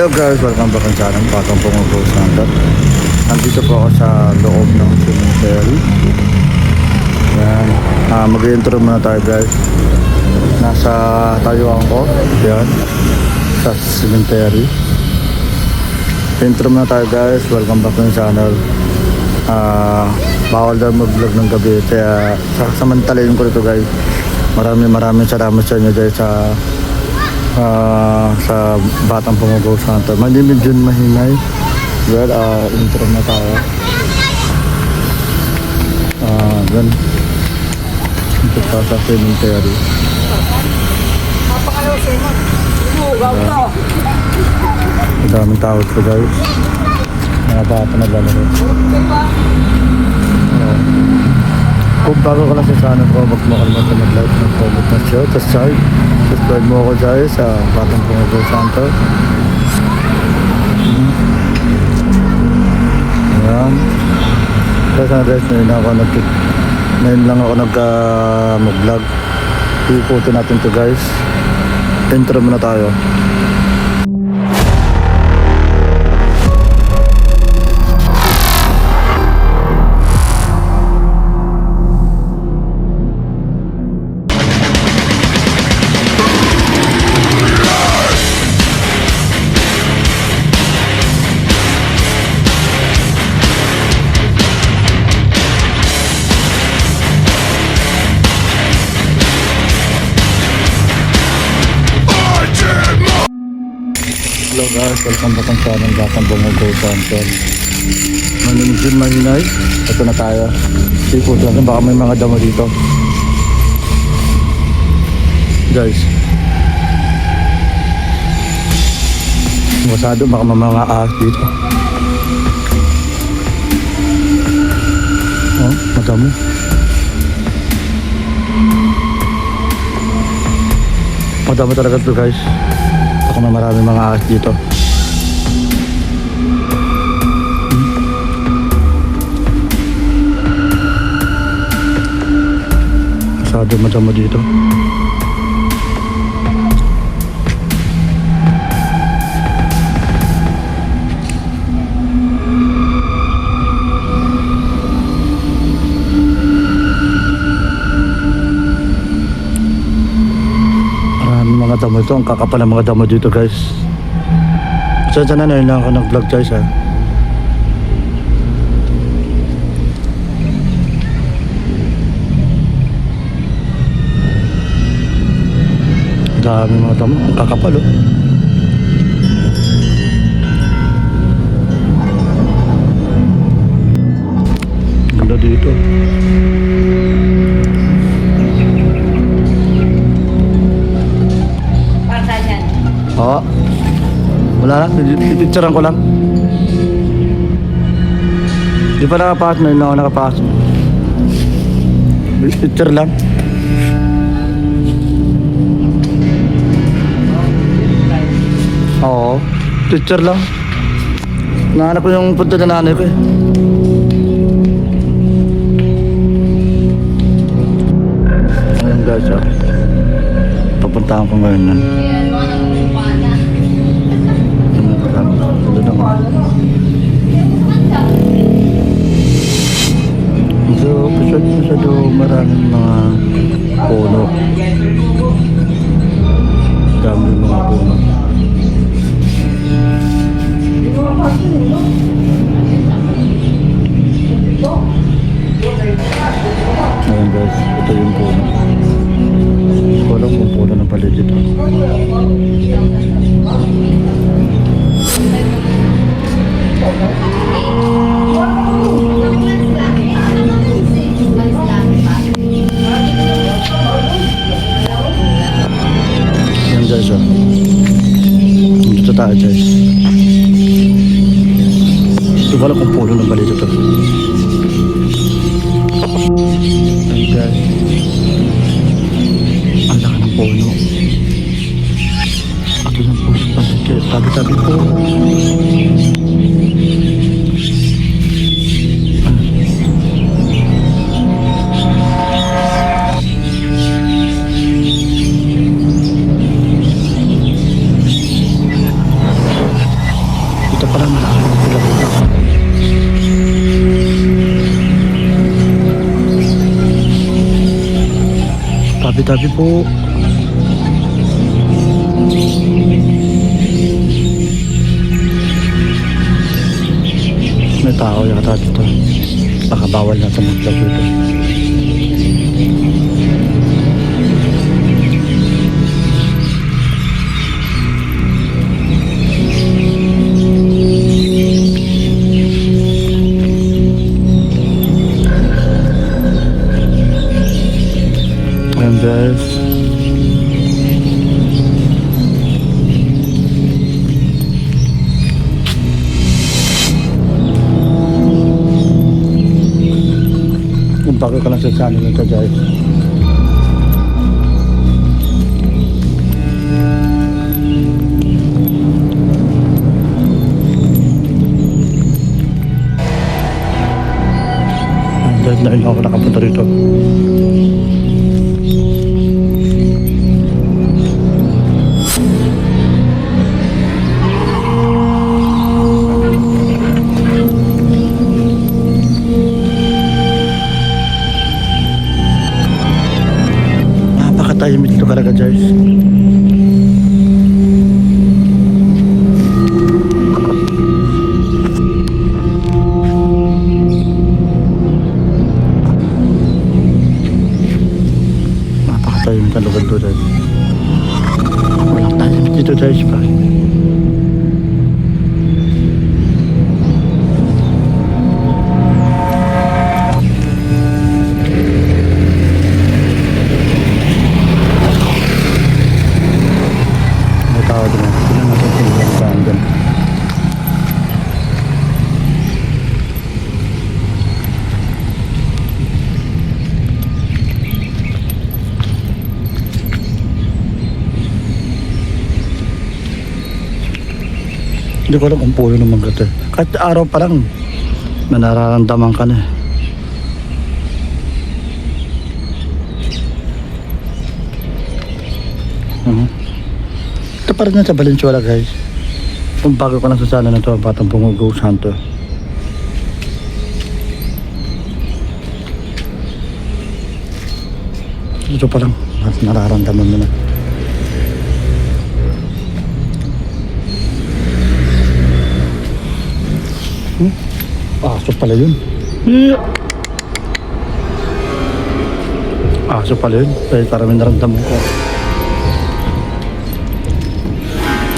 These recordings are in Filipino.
Hello guys, welcome back sa channel Patang Pungo Center. Nandito po ako sa loob ng cemetery. Yan. Ah, mag-intro muna tayo guys. Nasa tayuan ko. Yan. Sa cemetery. Intro muna tayo guys. Welcome back sa channel. Ah, bawal daw mag-vlog ng gabi. Kaya sasamantalayin ko ito guys. Maraming maraming salamat sa inyo guys sa Ah, sa Batang Pumugaw Center. Is Jun Mahinay. Well, uh, intro na tayo. Ah, yan. Ito pa sa cemetery. Ang daming tao ko guys. Mga bata na lalaro. Kung bago ka lang sa channel ko, huwag mo kalimutan mag-like, mag-comment, mag-share, subscribe. Subscribe mo ako dyan sa Batang Pumugaw Center. Ayan. Kasi na guys, ngayon ako nag ngayon lang ako nag uh, mag-vlog. Ikutin natin to guys. Intro muna tayo. Hello guys, welcome back ang channel Batang Bumugaw Center. Manunod yun mahinay. Ito na tayo. Ikutin natin, baka may mga damo dito. Guys. Masado, baka may mga ahas dito. Oh, madami. Madami talaga to guys. Ako na marami mga ahas dito. Masyado madamo dito. Damo ito. Ang kakapal ng mga damo dito guys. Sa sana na lang ako nag-vlog guys ha. Dami mga damo. Ang kakapal oh. Ganda dito. Para Wala na, pipicturean ko lang. Di pa nakapasok na yun ako nakapasok. Picture lang. Oo. Picture lang. Nahanap ko yung punta na nanay ko eh. Ayun guys ah. Papuntahan ko ngayon nan. So, masyado, masyado maraming mga puno. Dami mga puno. Guys oh. Dito tayo guys. Hindi ko alam kung puno ng paligid to. Ayan guys. Ang laki ng puno. Ako ng puno. Tabi-tabi po. Tabi-tabi po. May tao yata dito. Baka bawal na ito mag-vlog dito. Bago ka lang sa channel nito guys. Guys, na ako nakapunta rito. Hindi ko alam kung puno naman ganito. eh. Kahit araw pa lang, may nararamdaman ka na eh. Mhm. Ito pa rin sa Valenzuela guys. Kung bago ka lang sa sana na ito, Batang Bungugo Santo. Ito pa lang, nararamdaman mo na. Hmm? Aso pala yun. Yeah. Aso pala yun. Kaya parang may naramdaman ko.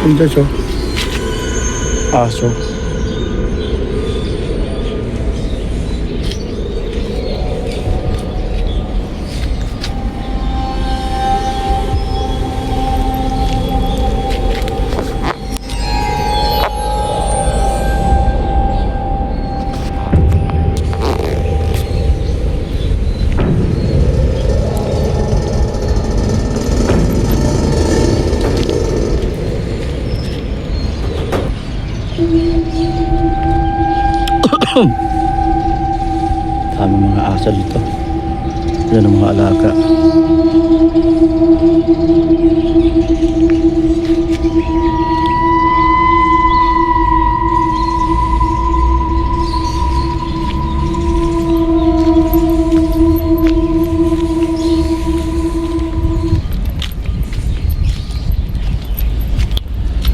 Hindi siya. Aso. Dami mga aso dito. Yan ang mga alaga.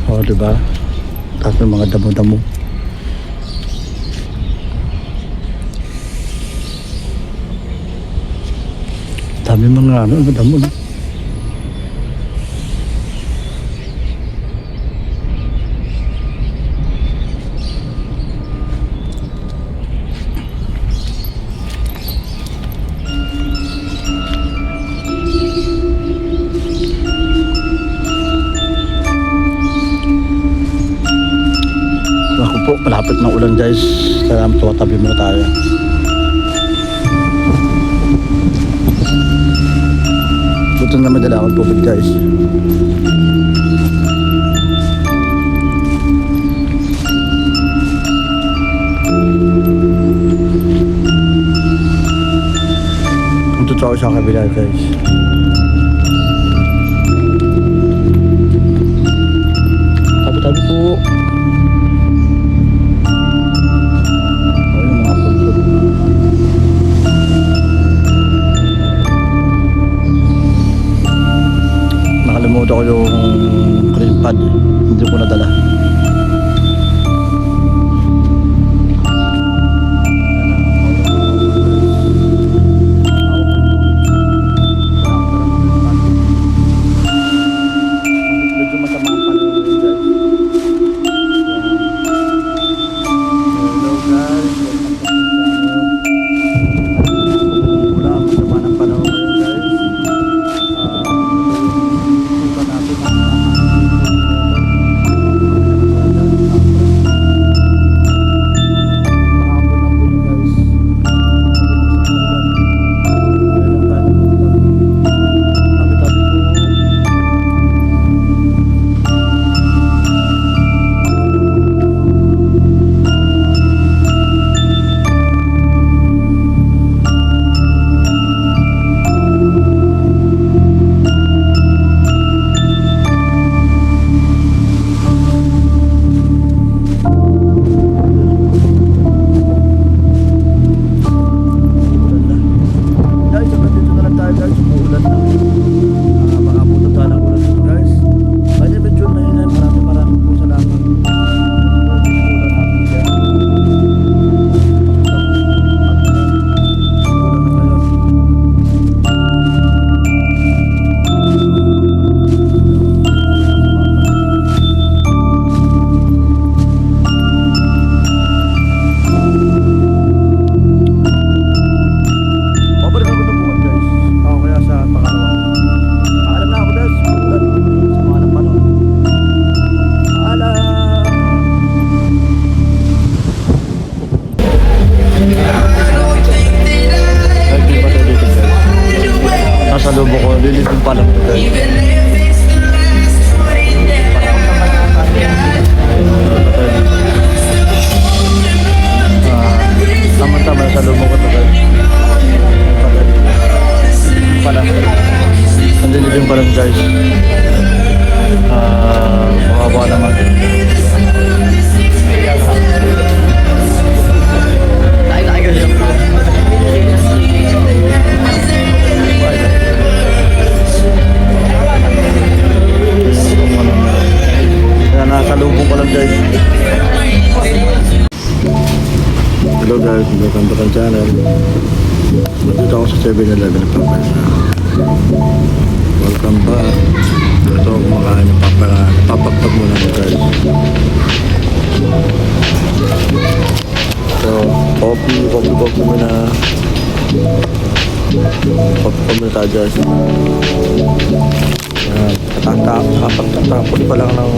O, oh, diba? Tapos mga damo-damo. Dami mga ano, ano damo no? Ako po, malapit ng ulan guys. Kaya tumatabi muna tayo. Buto na madala akong tubig guys. Ito ako sa kabila guys. welcome back ang channel. Nandito ako sa 7-Eleven papansa welcome back. Ito ako kumakain ng papara. Papakpag muna ng guys. So coffee coffee coffee muna. Coffee coffee muna tayo guys. Nakapagtatapon pa lang ng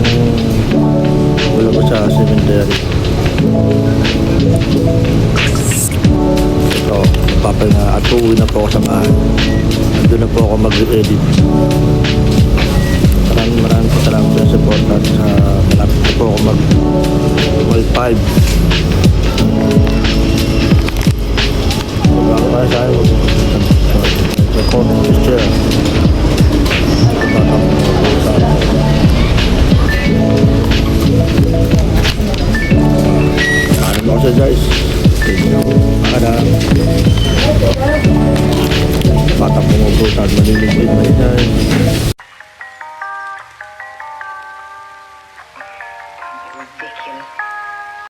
wala ko sa cemetery So, papa na at uuwi na po ako sa maan. Nandun na po ako mag-edit. Maraming maraming po salamat sa support at uh, malapit po ako mag-5.